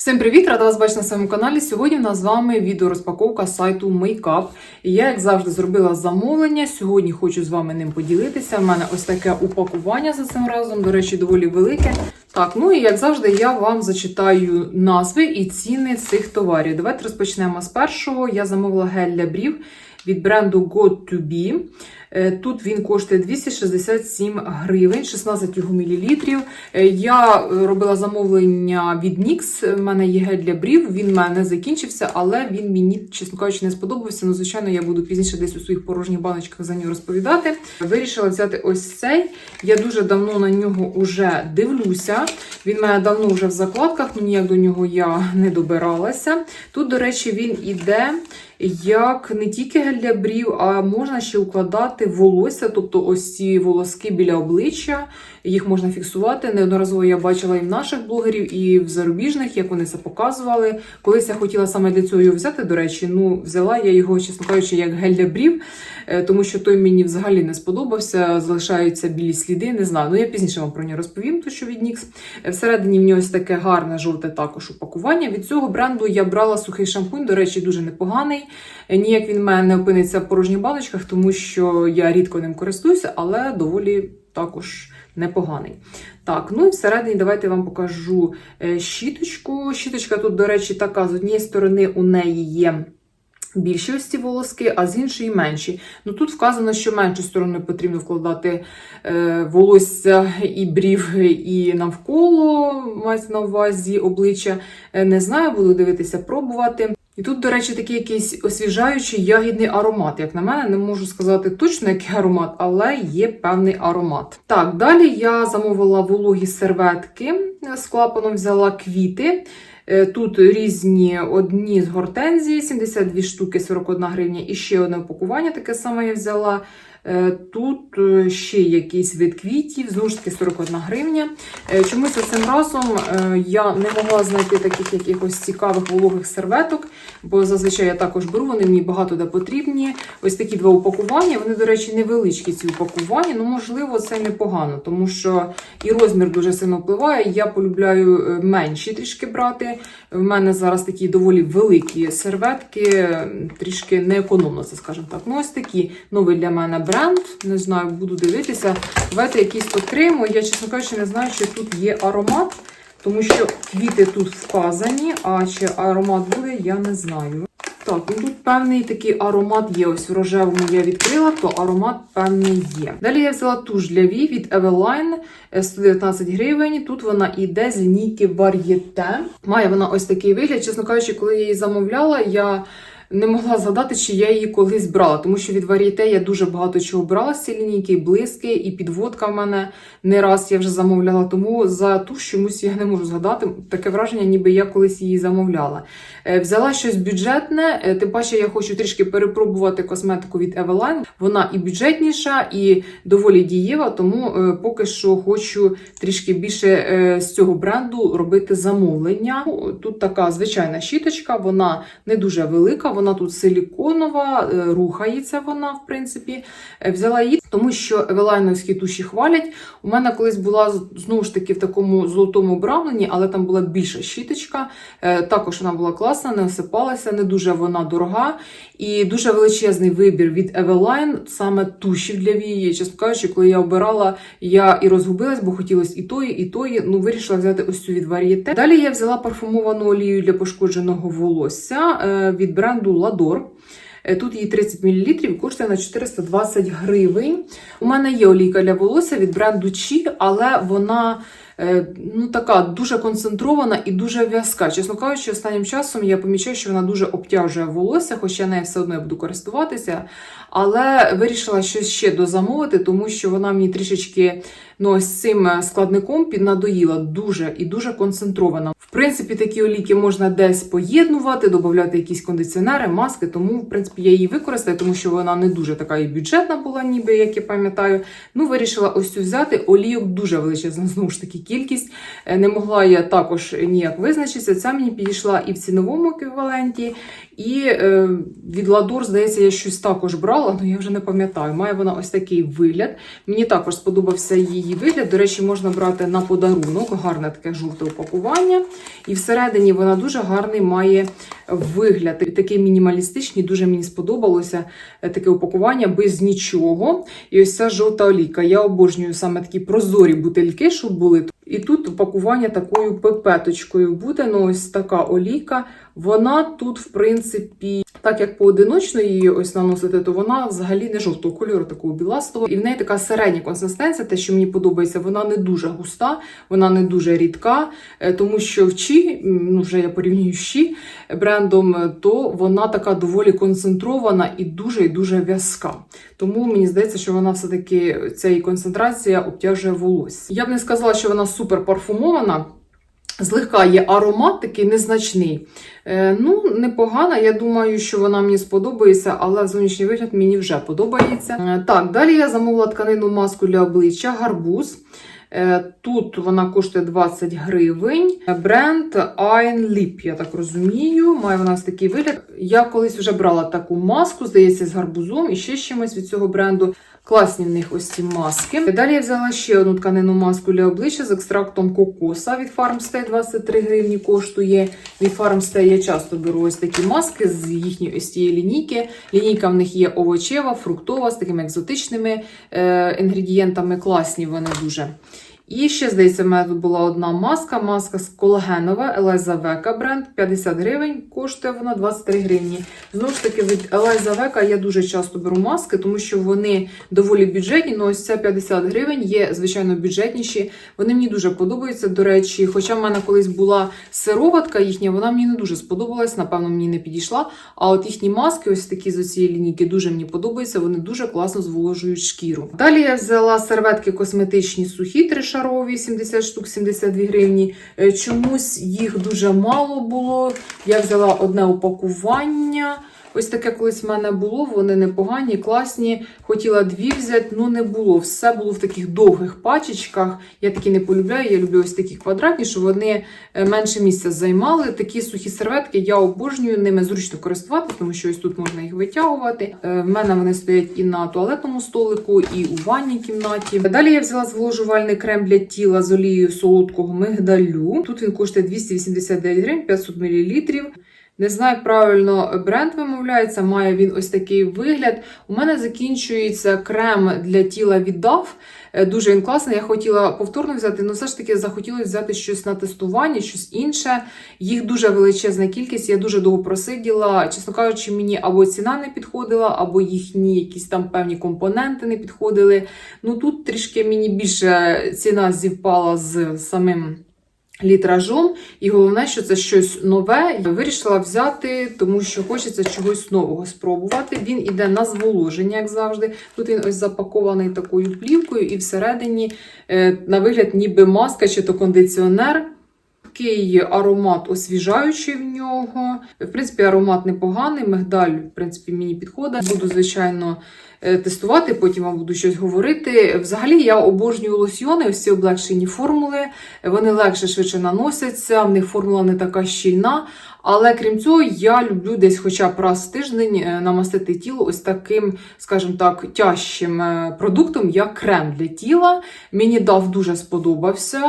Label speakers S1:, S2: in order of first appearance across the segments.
S1: Всім привіт! Рада вас бачити на своєму каналі. Сьогодні в нас з вами відеорозпаковка сайту Makeup. І я, як завжди, зробила замовлення. Сьогодні хочу з вами ним поділитися. У мене ось таке упакування за цим разом, до речі, доволі велике. Так, ну і як завжди, я вам зачитаю назви і ціни цих товарів. Давайте розпочнемо з першого. Я замовила гель для брів від бренду God to Be. Е, Тут він коштує 267 гривень, 16 його мілілітрів. Е, Я е, робила замовлення від NYX, в мене є гель для брів, він в мене закінчився, але він мені, чесно кажучи, не сподобався. Ну, звичайно, я буду пізніше десь у своїх порожніх баночках за нього розповідати. Вирішила взяти ось цей. Я дуже давно на нього вже дивлюся. Він в мене давно вже в закладках, ніяк до нього я не добиралася. Тут, до речі, він іде як не тільки гель для брів, а можна ще укладати волосся, тобто ось ці волоски біля обличчя, їх можна фіксувати. Неодноразово я бачила і в наших блогерів, і в зарубіжних, як вони це показували. Колись я хотіла саме для цього його взяти, до речі, ну взяла я його, чесно кажучи, як гель для брів, е, тому що той мені взагалі не сподобався, залишаються білі сліди, не знаю. Ну я пізніше вам про нього розповім, то що від NYX. Е, Всередині в нього ось таке гарне жовте також упакування. Від цього бренду я брала сухий шампунь, до речі, дуже непоганий. Е, Ніяк він в мене не опиниться в порожніх баночках, тому що я рідко ним користуюся, але доволі також непоганий. Так, ну і всередині давайте я вам покажу е, щіточку. Щіточка тут, до речі, така з однієї сторони у неї є. Більші волоски, а з іншої менші. Ну тут вказано, що меншу сторону потрібно вкладати е, волосся і брів, і навколо мається на увазі обличчя. Е, не знаю, буду дивитися, пробувати. І тут, до речі, такий якийсь освіжаючий ягідний аромат. Як на мене, не можу сказати точно, який аромат, але є певний аромат. Так, далі я замовила вологі серветки з клапаном, взяла квіти. Е, Тут різні одні з гортензії, 72 штуки, 41 гривня, і ще одне упакування таке саме я взяла. Е, Тут е, ще якийсь вид квітів, знову ж таки 41 гривня. Е, Чомусь цим разом я не могла знайти таких якихось цікавих вологих серветок, бо зазвичай я також беру, вони мені багато де потрібні. Ось такі два упакування. Вони, до речі, невеличкі ці упакування. Ну, можливо, це непогано, тому що і розмір дуже сильно впливає. Я полюбляю менші трішки брати. В мене зараз такі доволі великі серветки, трішки неекономно, це скажімо так. Ну, ось такі новий для мене бренд. Не знаю, буду дивитися. Давайте якісь отримую. Я, чесно кажучи, не знаю, чи тут є аромат, тому що квіти тут вказані, а чи аромат буде, я не знаю. Так, ну тут певний такий аромат є. Ось в рожевому я відкрила, то аромат певний є. Далі я взяла туш для вій від Eveline е, 119 гривень. Тут вона іде з лінійки Varieté. Має вона ось такий вигляд. Чесно кажучи, коли я її замовляла, я не могла згадати, чи я її колись брала, тому що від Varieté я дуже багато чого брала з цієї лінійки, і блиски, і підводка в мене не раз я вже замовляла. Тому за туш чомусь я не можу згадати. Таке враження, ніби я колись її замовляла. Е, Взяла щось бюджетне, е, тим паче я хочу трішки перепробувати косметику від Eveline. Вона і бюджетніша, і доволі дієва, тому е, поки що хочу трішки більше з цього бренду робити замовлення. Тут така звичайна щіточка, вона не дуже велика, вона тут силіконова, е, рухається вона, в принципі. Е, Взяла її, тому що евелайновські туші хвалять. У мене колись була знову ж таки в такому золотому обрамленні, але там була більша щіточка. Е, Також вона була класна, не осипалася, не дуже вона дорога. І дуже величезний вибір від Eveline, саме тушів для вії. Чесно кажучи, коли я обирала, я і розгубилась, бо хотілося і тої, і тої. Ну, вирішила взяти ось цю від Varieté. Далі я взяла парфумовану олію для пошкодженого волосся від бренду Lador. ладор. Тут її 30 мл, коштує на 420 гривень. У мене є олійка для волосся від бренду Чі, але вона е, ну, така дуже концентрована і дуже в'язка. Чесно кажучи, останнім часом я помічаю, що вона дуже обтяжує волосся, хоча нею все одно я буду користуватися. Але вирішила щось ще дозамовити, тому що вона мені трішечки ну, ось цим складником піднадоїла дуже і дуже концентрована. В принципі, такі олійки можна десь поєднувати, додати якісь кондиціонери, маски. Тому, в принципі, я її використаю, тому що вона не дуже така і бюджетна була, ніби як я пам'ятаю. Ну, вирішила ось цю взяти. Олійок дуже величезна, знову ж таки, кількість. Е, Не могла я також ніяк визначитися. Ця мені підійшла і в ціновому еквіваленті, і е, від Ладор, здається, я щось також брала, але я вже не пам'ятаю. Має вона ось такий вигляд. Мені також сподобався її вигляд. До речі, можна брати на подарунок, гарне таке жовте упакування. І всередині вона дуже гарний має вигляд. Такий мінімалістичний, дуже мені сподобалося е, таке упакування без нічого. І ось ця жовта олійка. Я обожнюю саме такі прозорі бутильки, щоб були. І тут упакування такою пепеточкою буде. Ну, ось така олійка. Вона тут, в принципі, так як поодиночно її ось наносити, то вона взагалі не жовтого кольору, такого біластого. І в неї така середня консистенція, те, що мені подобається, вона не дуже густа, вона не дуже рідка, е, тому що в Чі, ну вже я порівнюю Чі брендом, е, то вона така доволі концентрована і дуже і дуже в'язка. Тому мені здається, що вона все-таки ця її концентрація обтяжує волосся. Я б не сказала, що вона супер парфумована. Злегка є аромат такий незначний. Е, ну, непогана. Я думаю, що вона мені сподобається, але зовнішній вигляд мені вже подобається. Е, так, далі я замовила тканину маску для обличчя гарбуз. Е, Тут вона коштує 20 гривень. Бренд Ein Lip, я так розумію. Має вона ось такий вигляд. Я колись вже брала таку маску, здається, з гарбузом і ще чимось від цього бренду. Класні в них ось ці маски. Далі я взяла ще одну тканину маску для обличчя з екстрактом кокоса від Farmstay 23 гривні коштує. Від Farmstay я часто беру ось такі маски з їхньої ось цієї лінійки. Лінійка в них є овочева, фруктова, з такими екзотичними е, інгредієнтами. Класні вони дуже. І ще, здається, в мене тут була одна маска. Маска з колагенова Елеза Века бренд. 50 гривень, коштує вона 23 гривні. Знову ж таки, від Елеза Века я дуже часто беру маски, тому що вони доволі бюджетні. Ну, ось ця 50 гривень є, звичайно, бюджетніші. Вони мені дуже подобаються. До речі, хоча в мене колись була сироватка їхня, вона мені не дуже сподобалась, напевно, мені не підійшла. А от їхні маски, ось такі з цієї лінійки, дуже мені подобаються. Вони дуже класно зволожують шкіру. Далі я взяла серветки косметичні сухі, тришарові, 70 штук, 72 гривні. Е, Чомусь їх дуже мало було. Я взяла одне упакування. Ось таке колись в мене було, вони непогані, класні. Хотіла дві взяти, ну не було. Все було в таких довгих пачечках. Я такі не полюбляю, я люблю ось такі квадратні, щоб вони е, менше місця займали. Такі сухі серветки я обожнюю, ними зручно користуватися, тому що ось тут можна їх витягувати. Е, В мене вони стоять і на туалетному столику, і у ванній кімнаті. Далі я взяла зволожувальний крем для тіла з олією солодкого мигдалю. Тут він коштує 289 гривень, 500 мл. Не знаю, правильно бренд вимовляється, має він ось такий вигляд. У мене закінчується крем для тіла від DAF. Е, Дуже він класний. Я хотіла повторно взяти, але все ж таки захотілося взяти щось на тестування, щось інше. Їх дуже величезна кількість. Я дуже довго просиділа. Чесно кажучи, мені або ціна не підходила, або їхні якісь там певні компоненти не підходили. Ну тут трішки мені більше ціна зівпала з самим літражом. І головне, що це щось нове. Я вирішила взяти, тому що хочеться чогось нового спробувати. Він іде на зволоження, як завжди. Тут він ось запакований такою плівкою, і всередині, е, на вигляд, ніби маска чи то кондиціонер. Такий аромат освіжаючий в нього. В принципі, аромат непоганий. Мигдаль, в принципі, мені підходить. Буду, звичайно, е, тестувати, потім вам буду щось говорити. Взагалі, я обожнюю лосьйони, ось ці облегшені формули. Вони легше швидше наносяться, в них формула не така щільна. Але крім цього, я люблю десь хоча б раз в тиждень е, намастити тіло ось таким, скажімо так, тяжчим е, продуктом, як крем для тіла. Мені дав дуже сподобався.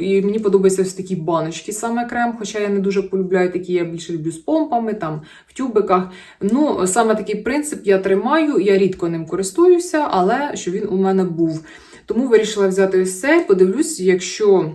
S1: І мені подобаються ось такі баночки, саме крем. Хоча я не дуже полюбляю такі, я більше люблю з помпами, там в тюбиках. Ну, саме такий принцип я тримаю, я рідко ним користуюся, але що він у мене був. Тому вирішила взяти ось цей, подивлюсь, якщо.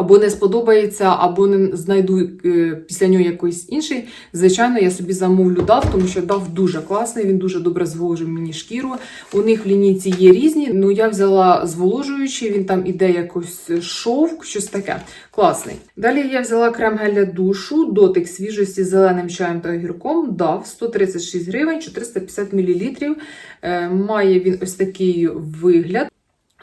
S1: Або не сподобається, або не знайду е, після нього якийсь інший. Звичайно, я собі замовлю DAF, тому що DAF дуже класний, він дуже добре зволожує мені шкіру. У них в лінійці є різні. Ну я взяла зволожуючий, він там іде якось шовк, щось таке. Класний. Далі я взяла крем гель для душу, дотик свіжості з зеленим чаєм та огірком. DAF 136 гривень, 450 мл. Е, Має він ось такий вигляд.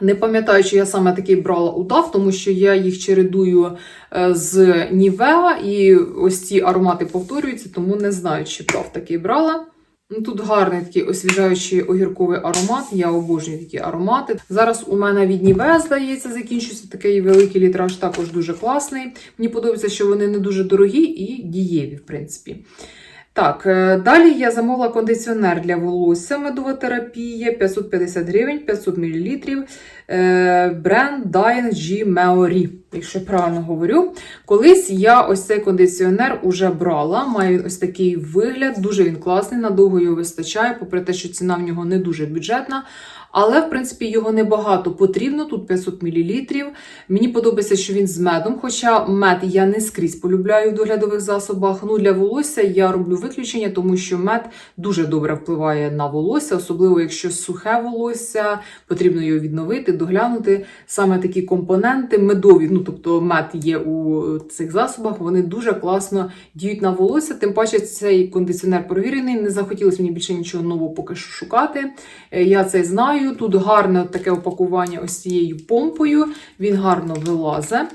S1: Не пам'ятаю, чи я саме такий брала удав, тому що я їх чередую е, з Нівеа, і ось ці аромати повторюються, тому не знаю, чи брав такий брала. Ну, Тут гарний такий освіжаючий огірковий аромат. Я обожнюю такі аромати. Зараз у мене від Нівеа, здається, закінчується такий великий літраж, також дуже класний. Мені подобається, що вони не дуже дорогі і дієві, в принципі. Так, е, далі я замовила кондиціонер для волосся медова терапія 550 гривень, 500 мл. Е, бренд Dying Meori, якщо правильно говорю. Колись я ось цей кондиціонер уже брала. Має він ось такий вигляд, дуже він класний, надовго його вистачає, попри те, що ціна в нього не дуже бюджетна. Але, в принципі, його небагато потрібно, тут 500 мл. Мені подобається, що він з медом, хоча мед я не скрізь полюбляю в доглядових засобах. Ну, для волосся я роблю виключення, тому що мед дуже добре впливає на волосся, особливо якщо сухе волосся, потрібно його відновити, доглянути. Саме такі компоненти медові, ну тобто мед є у цих засобах, вони дуже класно діють на волосся. Тим паче цей кондиціонер провірений. Не захотілося мені більше нічого нового поки що шукати. Е, Я це знаю. Тут гарне таке опакування ось цією помпою. Він гарно вилазить.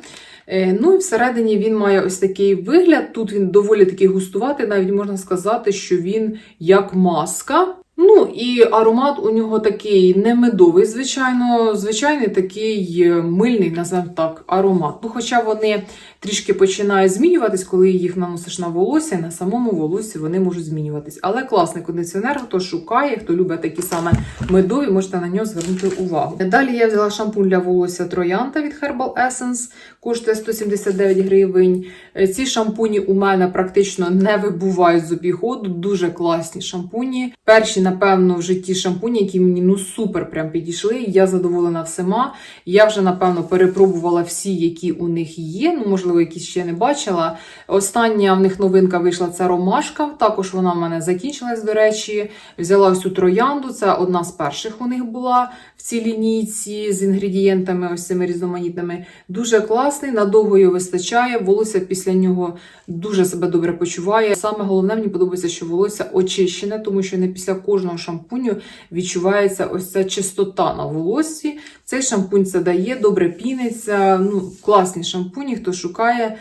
S1: Е, Ну і всередині він має ось такий вигляд. Тут він доволі такий густуватий, навіть можна сказати, що він як маска. Ну і аромат у нього такий не медовий, звичайно, звичайний такий е, мильний, називаємо так, аромат. Ну, хоча вони трішки починають змінюватись, коли їх наносиш на волосся, і на самому волоссі вони можуть змінюватись. Але класний кондиціонер, хто шукає, хто любить такі саме медові, можете на нього звернути увагу. Далі я взяла шампунь для волосся Троянта від Herbal Essence, коштує 179 гривень. Е, Ці шампуні у мене практично не вибувають з обіходу, дуже класні шампуні. Перші, напевно, в житті шампуні, які мені ну супер прям підійшли. Я задоволена всіма. Я вже, напевно, перепробувала всі, які у них є. Ну, можливо, якісь ще не бачила. Остання в них новинка вийшла це ромашка. Також вона в мене закінчилась, до речі. Взяла цю троянду. Це одна з перших у них була в цій лінійці з інгредієнтами, ось цими різноманітними. Дуже класний, надовго його вистачає. Волосся після нього дуже себе добре почуває. Саме головне, мені подобається, що волосся очищене, тому що не після кожного шампуню відчувається ось ця чистота на волоссі. Цей шампунь це дає, добре піниться. Ну, класні шампуні, хто шукає. Е,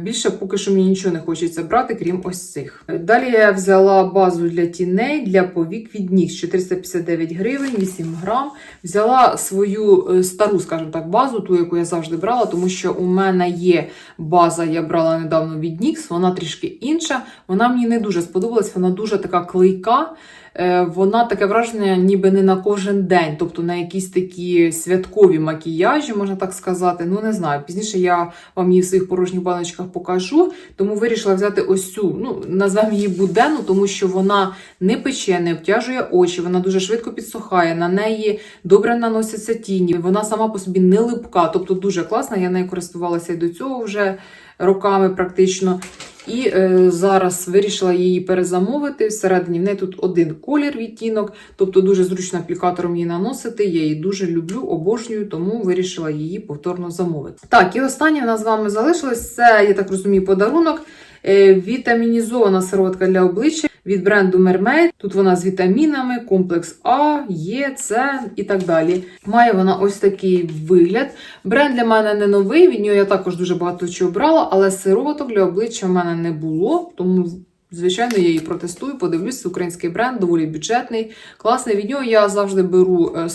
S1: Більше поки що мені нічого не хочеться брати, крім ось цих. Далі я взяла базу для тіней для повік від ніг 459 гривень, 8 грам. Взяла свою е, стару, скажімо так, базу, ту, яку я завжди брала, тому що у мене є база, я брала недавно від NYX, вона трішки інша. Вона мені не дуже сподобалась, вона дуже така клейка. Е, Вона таке враження, ніби не на кожен день, тобто на якісь такі святкові макіяжі, можна так сказати. Ну не знаю. Пізніше я вам її в своїх порожніх баночках покажу. Тому вирішила взяти ось цю, ну назвемо її будену, тому що вона не пече, не обтяжує очі, вона дуже швидко підсухає. На неї добре наносяться тіні. Вона сама по собі не липка, тобто дуже класна. Я нею користувалася і до цього вже роками практично. І е, зараз вирішила її перезамовити. Всередині в неї тут один колір відтінок, тобто дуже зручно аплікатором її наносити. Я її дуже люблю, обожнюю, тому вирішила її повторно замовити. Так, і останнє в нас з вами залишилось. Це, я так розумію, подарунок. Е, Вітамінізована сироватка для обличчя від бренду Mermaid. Тут вона з вітамінами, комплекс А, Е, С і так далі. Має вона ось такий вигляд. Бренд для мене не новий, від нього я також дуже багато чого брала, але сироваток для обличчя в мене не було, тому. Звичайно, я її протестую, подивлюсь, український бренд, доволі бюджетний, класний. Від нього я завжди беру е,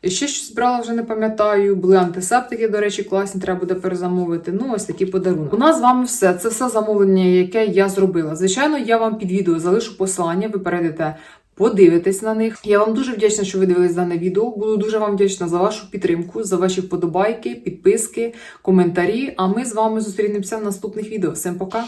S1: скраби. Ще щось брала, вже не пам'ятаю. Були антисептики, до речі, класні, треба буде перезамовити. Ну, ось такі подарунки. У нас з вами все. Це все замовлення, яке я зробила. Звичайно, я вам під відео залишу посилання, ви перейдете. Подивитесь на них. Я вам дуже вдячна, що ви дивились дане відео. Буду дуже вам вдячна за вашу підтримку, за ваші вподобайки, підписки, коментарі. А ми з вами зустрінемося в наступних відео. Всім пока!